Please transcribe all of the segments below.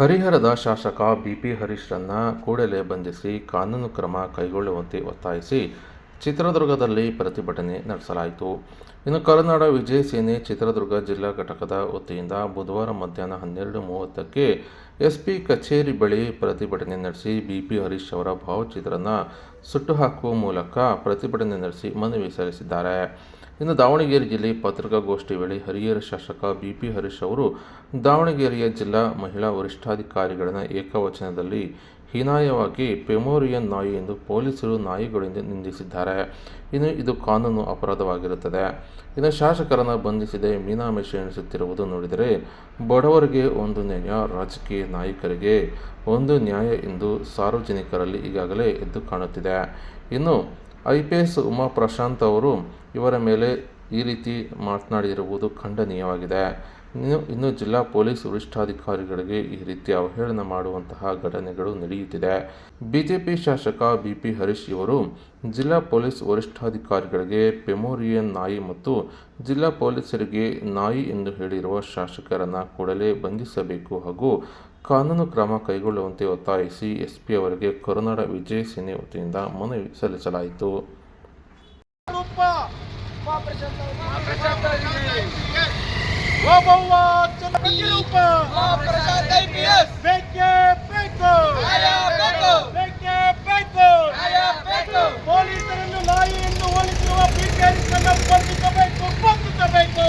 ಹರಿಹರದ ಶಾಸಕ ಬಿಪಿ ಹರೀಶ್ರನ್ನ ಕೂಡಲೇ ಬಂಧಿಸಿ ಕಾನೂನು ಕ್ರಮ ಕೈಗೊಳ್ಳುವಂತೆ ಒತ್ತಾಯಿಸಿ ಚಿತ್ರದುರ್ಗದಲ್ಲಿ ಪ್ರತಿಭಟನೆ ನಡೆಸಲಾಯಿತು. ಇನ್ನು ಕರುನಾಡ ವಿಜಯ ಸೇನೆ ಚಿತ್ರದುರ್ಗ ಜಿಲ್ಲಾ ಘಟಕದ ವತಿಯಿಂದ ಬುಧವಾರ ಮಧ್ಯಾಹ್ನ ಹನ್ನೆರಡು ಮೂವತ್ತಕ್ಕೆ ಎಸ್ಪಿ ಕಚೇರಿ ಬಳಿ ಪ್ರತಿಭಟನೆ ನಡೆಸಿ ಬಿಪಿ ಹರೀಶ್ ಅವರ ಭಾವಚಿತ್ರನ ಸುಟ್ಟು ಹಾಕುವ ಮೂಲಕ ಪ್ರತಿಭಟನೆ ನಡೆಸಿ ಮನವಿ ಸಲ್ಲಿಸಿದ್ದಾರೆ. ಇನ್ನು ದಾವಣಗೆರೆ ಜಿಲ್ಲೆ ಪತ್ರಿಕಾಗೋಷ್ಠಿ ವೇಳೆ ಹರಿಹರ ಶಾಸಕ ಬಿಪಿ ಹರೀಶ್ ಅವರು ದಾವಣಗೆರೆಯ ಜಿಲ್ಲಾ ಮಹಿಳಾ ವರಿಷ್ಠಾಧಿಕಾರಿಗಳನ್ನು ಏಕವಚನದಲ್ಲಿ ಹೀನಾಯವಾಗಿ ಪೆಮೋರಿಯನ್ ನಾಯಿ ಎಂದು ಪೊಲೀಸರು ನಾಯಿಗಳಿಂದ ನಿಂದಿಸಿದ್ದಾರೆ. ಇನ್ನು ಇದು ಕಾನೂನು ಅಪರಾಧವಾಗಿರುತ್ತದೆ. ಇನ್ನು ಶಾಸಕರನ್ನು ಬಂಧಿಸಿದೆ ಮೀನಾಮೇಷ ಎಣಿಸುತ್ತಿರುವುದು ನೋಡಿದರೆ ಬಡವರಿಗೆ ಒಂದು ನ್ಯಾಯ, ರಾಜಕೀಯ ನಾಯಕರಿಗೆ ಒಂದು ನ್ಯಾಯ ಎಂದು ಸಾರ್ವಜನಿಕರಲ್ಲಿ ಈಗಾಗಲೇ ಎದ್ದು ಕಾಣುತ್ತಿದೆ. ಇನ್ನು I P S Uma Prashant ಅವರು ಇವರ ಮೇಲೆ ಈ ರೀತಿ ಮಾತನಾಡಿರುವುದು ಖಂಡನೀಯವಾಗಿದೆ. ಇನ್ನು ಇನ್ನು ಜಿಲ್ಲಾ ಪೊಲೀಸ್ ವರಿಷ್ಠಾಧಿಕಾರಿಗಳಿಗೆ ಈ ರೀತಿ ಅವಹೇಳನ ಮಾಡುವಂತಹ ಘಟನೆಗಳು ನಡೆಯುತ್ತಿದೆ. ಬಿಜೆಪಿ ಶಾಸಕ ಬಿ ಪಿ ಹರೀಶ್ ಇವರು ಜಿಲ್ಲಾ ಪೊಲೀಸ್ ವರಿಷ್ಠಾಧಿಕಾರಿಗಳಿಗೆ ಪೆಮೋರಿಯನ್ ನಾಯಿ ಮತ್ತು ಜಿಲ್ಲಾ ಪೊಲೀಸರಿಗೆ ನಾಯಿ ಎಂದು ಹೇಳಿರುವ ಶಾಸಕರನ್ನು ಕೂಡಲೇ ಬಂಧಿಸಬೇಕು ಹಾಗೂ ಕಾನೂನು ಕ್ರಮ ಕೈಗೊಳ್ಳುವಂತೆ ಒತ್ತಾಯಿಸಿ ಎಸ್ಪಿ ಅವರಿಗೆ ಕರುನಾಡ ವಿಜಯ ಸೇನೆ ವತಿಯಿಂದ ಮನವಿ ಸಲ್ಲಿಸಲಾಯಿತು. ರೂಪ ಓಬವ್ವ ಚಂದ್ರಗಿ ರೂಪ ಬೇಕೇ ಬೇಕು ಬೇಕೇ ಬೇಕು ಪೊಲೀಸರನ್ನು ನಾಯಿ ಎಂದು ಹೋಲಿಸಿರುವ ಬಿಪಿಎಲ್ಸನ್ನು ಬಂಧಿಸಬೇಕು ಬಂಧಿಸಬೇಕು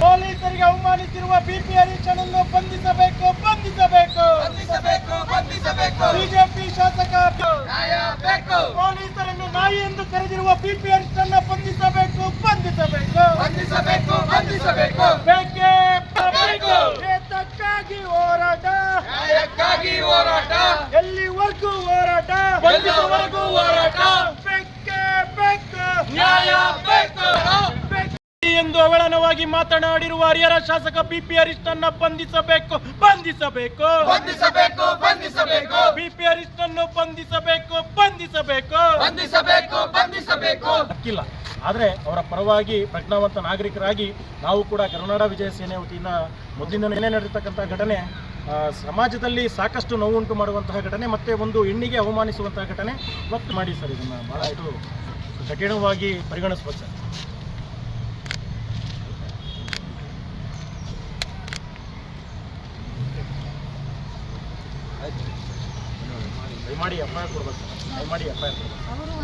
ಪೊಲೀಸರಿಗೆ ಅವಮಾನಿಸಿರುವ ಬಿಪಿಎಲ್ಸನ್ನು ಬಂಧಿಸಬೇಕು ಬಂಧಿಸಬೇಕು ಬಿಜೆಪಿ ಶಾಸಕ ಪೊಲೀಸರನ್ನು ನಾಯಿ ಎಂದು ಕರೆದಿರುವ ಬಿಪಿಎಲ್ ಅನ್ನ ಬಂಧಿಸಬೇಕು ಬಂಧಿಸಬೇಕು ಬೇಕೇ ಬೇಕು ಏತಕ್ಕಾಗಿ ಹೋರಾಟ. ಎಲ್ಲಿವರೆಗೂ ಹೋರಾಟ? ಬಂಧಿಸುವವರೆಗೂ ಹೋರಾಟ. ಬೇಕೇ ಬೇಕು. ನ್ಯಾಯ ಬೇಕು. ಬೇಕು. ಎಂದು ಅವಳನವಾಗಿ ಮಾತನಾಡಿರುವ ಹರಿಹರ ಶಾಸಕ ಬಿಪಿ ಹರೀಶ್ನನ್ನ ಬಂಧಿಸಬೇಕು. ಬಂಧಿಸಬೇಕು. ಬಂಧಿಸಬೇಕು ಬಂಧಿಸಬೇಕು. ಬಿಪಿ ಹರೀಶ್ನನ್ನು ಬಂಧಿಸಬೇಕು ಬಂಧಿಸಬೇಕು. ಬಂಧಿಸಬೇಕು ಬಂಧಿಸಬೇಕು. ಹಕ್ಕಿಲ್ಲ ಆದರೆ ಅವರ ಪರವಾಗಿ ಪ್ರಜ್ಞಾವಂತ ನಾಗರಿಕರಾಗಿ ನಾವು ಕೂಡ ಕರುನಾಡ ವಿಜಯ ಸೇನೆ ವತಿಯಿಂದ ಮೊದಲಿಂದನೇ ನಡೆದಿರ್ತಕ್ಕಂಥ ಘಟನೆ ಸಮಾಜದಲ್ಲಿ ಸಾಕಷ್ಟು ನೋವುಂಟು ಮಾಡುವಂತಹ ಘಟನೆ ಮತ್ತೆ ಒಂದು ಹೆಣ್ಣಿಗೆ ಅವಮಾನಿಸುವಂತಹ ಘಟನೆ ಒತ್ತು ಮಾಡಿ ಸರ್ ಇದನ್ನು ಇದು ಕಠಿಣವಾಗಿ ಪರಿಗಣಿಸ್ಬೋದು ಸರ್. ದಯಮಾಡಿ ಎಫ್ ಐ ಆರ್ ಕೊಡ್ಬೇಕು ಸರ್. ದಯಮಾಡಿ ಎಫ್ ಐ ಕೊಡ್ಬೇಕು